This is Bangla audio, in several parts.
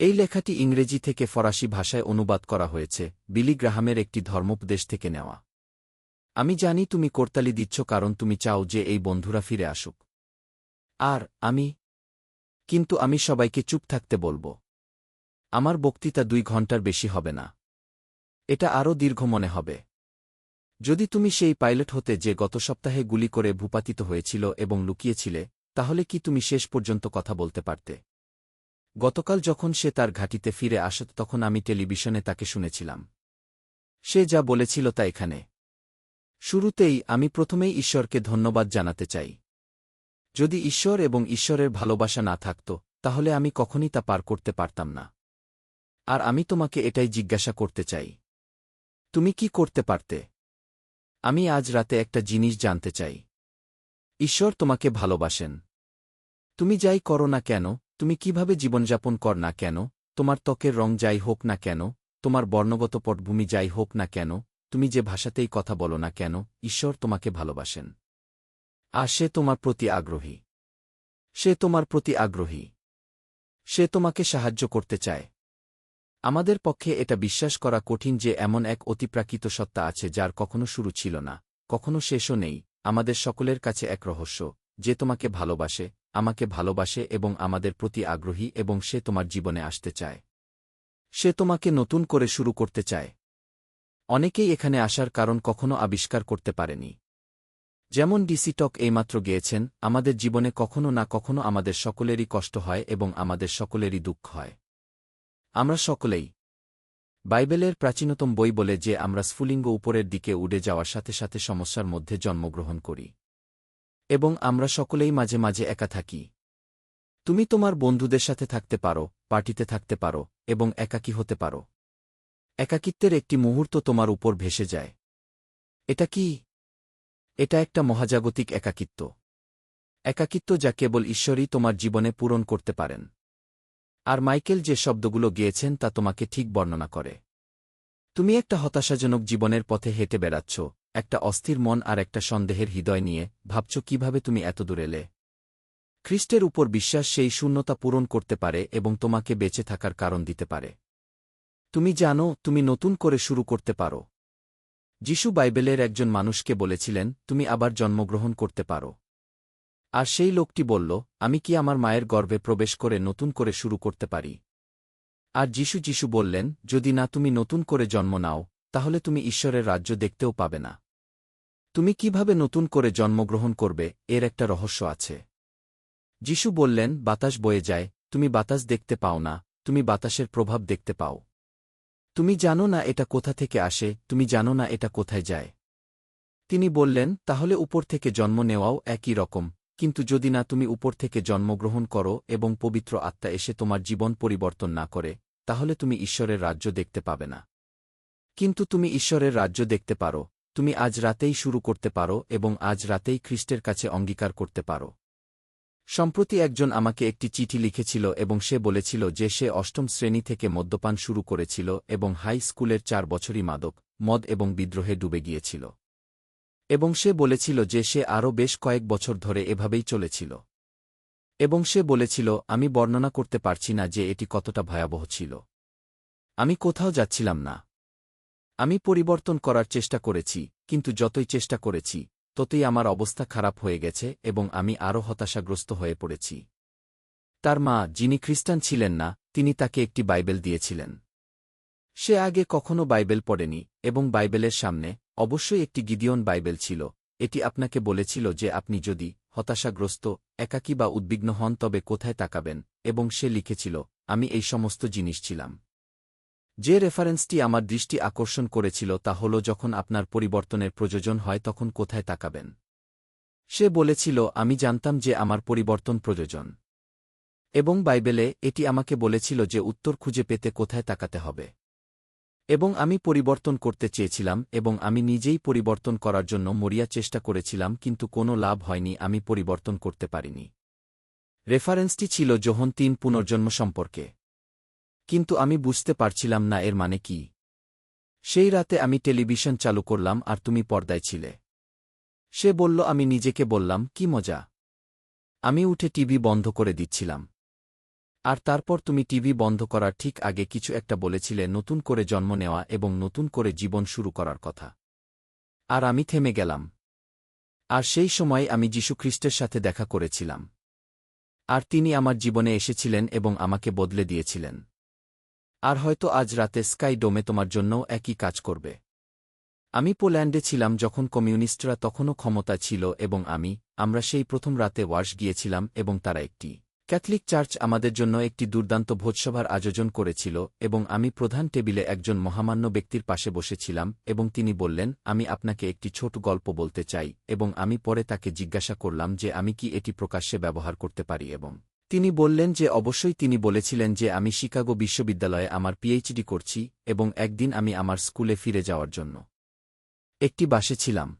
এই লেখাটি ইংরেজি থেকে ফরাসি ভাষায় অনুবাদ করা হয়েছে, বিলি গ্রাহামের একটি ধর্মোপদেশ থেকে নেওয়া। আমি জানি তুমি করতালি দিচ্ছ কারণ তুমি চাও যে এই বন্ধুরা ফিরে আসুক। আর, আমি? কিন্তু আমি সবাইকে চুপ থাকতে বলব। আমার বক্তৃতা দুই ঘণ্টার বেশি হবে না। এটা আরও দীর্ঘ মনে হবে। যদি তুমি সেই পাইলট হতে যে গত সপ্তাহে গুলি করে ভূপাতিত হয়েছিল এবং লুকিয়েছিলে, তাহলে কি তুমি শেষ পর্যন্ত কথা বলতে পারতে? গতকাল যখন সে তার ঘাটিতে ফিরে আসত তখন আমি টেলিভিশনে তাকে শুনেছিলাম। সে যা বলেছিল তা এখানে। শুরুতেই আমি প্রথমেই ঈশ্বরকে ধন্যবাদ জানাতে চাই। যদি ঈশ্বর এবং ঈশ্বরের ভালোবাসা না থাকত, তাহলে আমি কখনই তা পার করতে পারতাম না। আর আমি তোমাকে এটাই জিজ্ঞাসা করতে চাই। তুমি কি করতে পারতে? আমি আজ রাতে একটা জিনিস জানতে চাই। ঈশ্বর তোমাকে ভালোবাসেন। তুমি যাই করো না কেন তুমি কীভাবে জীবনযাপন কর না কেন? তোমার ত্বকের রং যাই হোক না কেন? তোমার বর্ণগত পটভূমি যাই হোক না কেন? তুমি যে ভাষাতেই কথা বলো না কেন? ঈশ্বর তোমাকে ভালোবাসেন। আর সে তোমার প্রতি আগ্রহী। সে তোমার প্রতি আগ্রহী। সে তোমাকে সাহায্য করতে চায়। আমাদের পক্ষে এটা বিশ্বাস করা কঠিন যে এমন এক অতিপ্রাকৃত সত্তা আছে যার কখনো শুরু ছিল না, কখনো শেষও নেই। আমাদের সকলের কাছে এক রহস্য, যে তোমাকে ভালোবাসে আমাকে ভালোবাসে এবং আমাদের প্রতি আগ্রহী এবং সে তোমার জীবনে আসতে চায়। সে তোমাকে নতুন করে শুরু করতে চায়। অনেকেই এখানে আসার কারণ কখনো আবিষ্কার করতে পারেনি। যেমন ডিসি টক এইমাত্র গিয়েছেন, আমাদের জীবনে কখনো না কখনো আমাদের সকলেরই কষ্ট হয় এবং আমাদের সকলেরই দুঃখ হয়। আমরা সকলেই বাইবেলের প্রাচীনতম বই বলে যে আমরা স্ফুলিঙ্গ উপরের দিকে উড়ে যাওয়ার সাথে সাথে সমস্যার মধ্যে জন্মগ্রহণ করি। এবং আমরা সকলেই মাঝে মাঝে একা থাকি। তুমি তোমার বন্ধুদের সাথে থাকতে পারো, পার্টিতে থাকতে পারো, এবং একাকী হতে পারো। একাকিত্বের একটি মুহূর্ত তোমার উপর ভেসে যায়। এটা কি? এটা একটা মহাজাগতিক একাকিত্ব। একাকিত্ব যা কেবল ঈশ্বরই তোমার জীবনে পূরণ করতে পারেন। আর মাইকেল যে শব্দগুলো গিয়েছেন তা তোমাকে ঠিক বর্ণনা করে। তুমি একটা হতাশাজনক জীবনের পথে হেঁটে বেড়াচ্ছ একটা অস্থির মন আর একটা সন্দেহের হৃদয় নিয়ে ভাবছ কীভাবে তুমি এত দূর এলে। খ্রিস্টের উপর বিশ্বাস সেই শূন্যতা পূরণ করতে পারে এবং তোমাকে বেঁচে থাকার কারণ দিতে পারে। তুমি জানো, তুমি নতুন করে শুরু করতে পারো। যিশু বাইবেলের একজন মানুষকে বলেছিলেন, তুমি আবার জন্মগ্রহণ করতে পারো। আর সেই লোকটি বলল, আমি কি আমার মায়ের গর্ভে প্রবেশ করে নতুন করে শুরু করতে পারি? আর যিশু যিশু বললেন, যদি না তুমি নতুন করে জন্ম নাও, তাহলে তুমি ঈশ্বরের রাজ্য দেখতেও পাবে না। তুমি কীভাবে নতুন করে জন্মগ্রহণ করবে, এর একটা রহস্য আছে। যিশু বললেন, বাতাস বয়ে যায়, তুমি বাতাস দেখতে পাও না, তুমি বাতাসের প্রভাব দেখতে পাও। তুমি জানো না এটা কোথা থেকে আসে, তুমি জানো না এটা কোথায় যায়। তিনি বললেন, তাহলে উপর থেকে জন্ম নেওয়াও একই রকম, কিন্তু যদি না তুমি উপর থেকে জন্মগ্রহণ করো এবং পবিত্র আত্মা এসে তোমার জীবন পরিবর্তন না করে, তাহলে তুমি ঈশ্বরের রাজ্য দেখতে পাবে না। কিন্তু তুমি ঈশ্বরের রাজ্য দেখতে পারো তুমি আজ রাতেই শুরু করতে পারো এবং আজ রাতেই খ্রিস্টের কাছে অঙ্গীকার করতে পারো। সম্প্রতি একজন আমাকে একটি চিঠি লিখেছিল এবং সে বলেছিল যে সে অষ্টম শ্রেণি থেকে মদ্যপান শুরু করেছিল এবং হাই স্কুলের চার বছরই মাদক, মদ এবং বিদ্রোহে ডুবে গিয়েছিল। এবং সে বলেছিল যে সে আরও বেশ কয়েক বছর ধরে এভাবেই চলেছিল। এবং সে বলেছিল, আমি বর্ণনা করতে পারছি না যে এটি কতটা ভয়াবহ ছিল। আমি কোথাও যাচ্ছিলাম না। আমি পরিবর্তন করার চেষ্টা করেছি, কিন্তু যতই চেষ্টা করেছি, ততই আমার অবস্থা খারাপ হয়ে গেছে এবং আমি আরও হতাশাগ্রস্ত হয়ে পড়েছি। তার মা, যিনি খ্রিস্টান ছিলেন না, তিনি তাকে একটি বাইবেল দিয়েছিলেন। সে আগে কখনো বাইবেল পড়েনি এবং বাইবেলের সামনে অবশ্যই একটি গিদিয়ন বাইবেল ছিল। এটি আপনাকে বলেছিল যে আপনি যদি হতাশাগ্রস্ত, একাকী বা উদ্বিগ্ন হন তবে কোথায় তাকাবেন এবং সে লিখেছিল, আমি এই সমস্ত জিনিস ছিলাম। যে রেফারেন্সটি আমার দৃষ্টি আকর্ষণ করেছিল তা হল যখন আপনার পরিবর্তনের প্রয়োজন হয় তখন কোথায় তাকাবেন। সে বলেছিল, আমি জানতাম যে আমার পরিবর্তন প্রয়োজন। এবং বাইবেলে এটি আমাকে বলেছিল যে উত্তর খুঁজে পেতে কোথায় তাকাতে হবে। এবং আমি পরিবর্তন করতে চেয়েছিলাম এবং আমি নিজেই পরিবর্তন করার জন্য মরিয়া চেষ্টা করেছিলাম, কিন্তু কোনো লাভ হয়নি, আমি পরিবর্তন করতে পারিনি। রেফারেন্সটি ছিল যোহন তিন পুনর্জন্ম সম্পর্কে। কিন্তু আমি বুঝতে পারছিলাম না এর মানে কি। সেই রাতে আমি টেলিভিশন চালু করলাম আর তুমি পর্দায় ছিলে। সে বলল, আমি নিজেকে বললাম, কি মজা। আমি উঠে টিভি বন্ধ করে দিচ্ছিলাম। আর তারপর তুমি টিভি বন্ধ করার ঠিক আগে কিছু একটা বলেছিলে, নতুন করে জন্ম নেওয়া এবং নতুন করে জীবন শুরু করার কথা। আর আমি থেমে গেলাম। আর সেই সময় আমি যীশুখ্রিস্টের সাথে দেখা করেছিলাম। আর তিনি আমার জীবনে এসেছিলেন এবং আমাকে বদলে দিয়েছিলেন। আর হয়তো আজ রাতে স্কাই ডোমে তোমার জন্যও একই কাজ করবে। আমি পোল্যান্ডে ছিলাম যখন কমিউনিস্টরা তখনও ক্ষমতা ছিল এবং আমি, আমরা সেই প্রথম রাতে ওয়ার্স গিয়েছিলাম এবং তারা একটি ক্যাথলিক চার্চ আমাদের জন্য একটি দুর্দান্ত ভোজসভার আয়োজন করেছিল এবং আমি প্রধান টেবিলে একজন মহামান্য ব্যক্তির পাশে বসেছিলাম এবং তিনি বললেন, আমি আপনাকে একটি ছোট গল্প বলতে চাই এবং আমি পরে তাকে জিজ্ঞাসা করলাম যে আমি কি এটি প্রকাশ্যে ব্যবহার করতে পারি এবং তিনি বললেন যে অবশ্যই তিনি বলেছিলেন যে আমি শিকাগো বিশ্ববিদ্যালয়ে আমার পিএইচডি করছি এবং একদিন আমি আমার স্কুলে ফিরে যাওয়ার জন্য। একটি বাসে ছিলাম।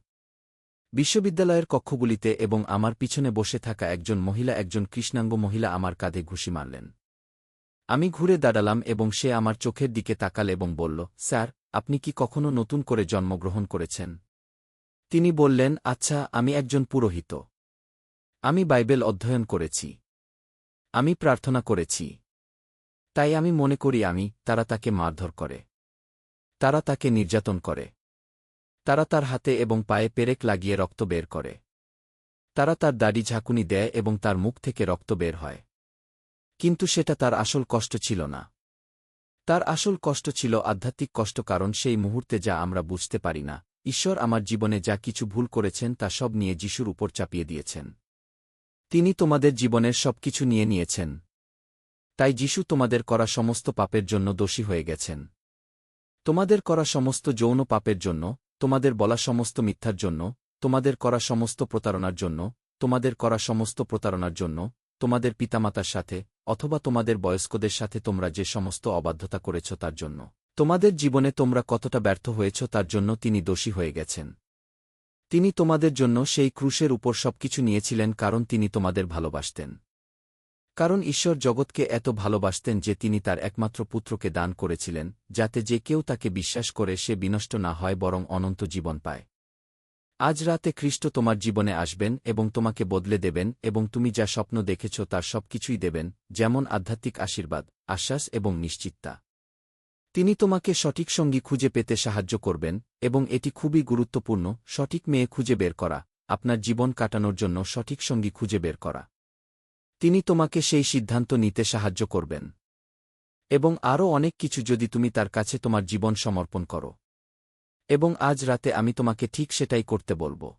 বিশ্ববিদ্যালয়ের কক্ষগুলিতে এবং আমার পিছনে বসে থাকা একজন মহিলা একজন কৃষ্ণাঙ্গ মহিলা আমার কাঁধে ঘুষি মারলেন। আমি ঘুরে দাঁড়ালাম এবং সে আমার চোখের দিকে তাকাল এবং বলল, স্যার, আপনি কি কখনো নতুন করে জন্মগ্রহণ করেছেন? তিনি বললেন আচ্ছা আমি একজন পুরোহিত। আমি বাইবেল অধ্যয়ন করেছি। আমি প্রার্থনা করেছি। তাই আমি মনে করি আমি, তারা তাকে মারধর করে। তারা তাকে নির্যাতন করে। তারা তার হাতে এবং পায়ে পেরেক লাগিয়ে রক্ত বের করে। তারা তার দাড়ি ঝাঁকুনি দেয় এবং তার মুখ থেকে রক্ত বের হয়। কিন্তু সেটা তার আসল কষ্ট ছিল না। তার আসল কষ্ট ছিল আধ্যাত্মিক কষ্ট কারণ সেই মুহূর্তে যা আমরা বুঝতে পারি না, ঈশ্বর আমার জীবনে যা কিছু ভুল করেছেন তা সব নিয়ে যিশুর উপর চাপিয়ে দিয়েছেন। তিনি তোমাদের জীবনের সবকিছু নিয়ে নিয়েছেন। তাই যিশু তোমাদের করা সমস্ত পাপের জন্য দোষী হয়ে গেছেন। তোমাদের করা সমস্ত যৌন পাপের জন্য, তোমাদের বলা সমস্ত মিথ্যার জন্য, তোমাদের করা সমস্ত প্রতারণার জন্য, তোমাদের করা সমস্ত প্রতারণার জন্য, তোমাদের পিতামাতার সাথে, অথবা তোমাদের বয়স্কদের সাথে তোমরা যে সমস্ত অবাধ্যতা করেছ তার জন্য। তোমাদের জীবনে তোমরা কতটা ব্যর্থ হয়েছ তার জন্য তিনি দোষী হয়ে গেছেন। তিনি তোমাদের জন্য সেই ক্রুশের উপর সবকিছু নিয়েছিলেন কারণ তিনি তোমাদের ভালোবাসতেন। কারণ ঈশ্বর জগৎকে এত ভালোবাসতেন যে তিনি তার একমাত্র পুত্রকে দান করেছিলেন, যাতে যে কেউ তাকে বিশ্বাস করে সে বিনষ্ট না হয় বরং অনন্ত জীবন পায়। আজ রাতে খ্রিস্ট তোমার জীবনে আসবেন এবং তোমাকে বদলে দেবেন এবং তুমি যা স্বপ্ন দেখেছ তার সবকিছুই দেবেন, যেমন আধ্যাত্মিক আশীর্বাদ, আশ্বাস এবং নিশ্চিততা। তিনি তোমাকে সঠিক সঙ্গী খুঁজে পেতে সাহায্য করবেন, এবং এটি খুবই গুরুত্বপূর্ণ, সঠিক মেয়ে খুঁজে বের করা, আপনার জীবন কাটানোর জন্য সঠিক সঙ্গী খুঁজে বের করা। তিনি তোমাকে সেই সিদ্ধান্ত নিতে সাহায্য করবেন। এবং আরও অনেক কিছু যদি তুমি তার কাছে তোমার জীবন সমর্পণ করো। এবং আজ রাতে আমি তোমাকে ঠিক সেটাই করতে বলব।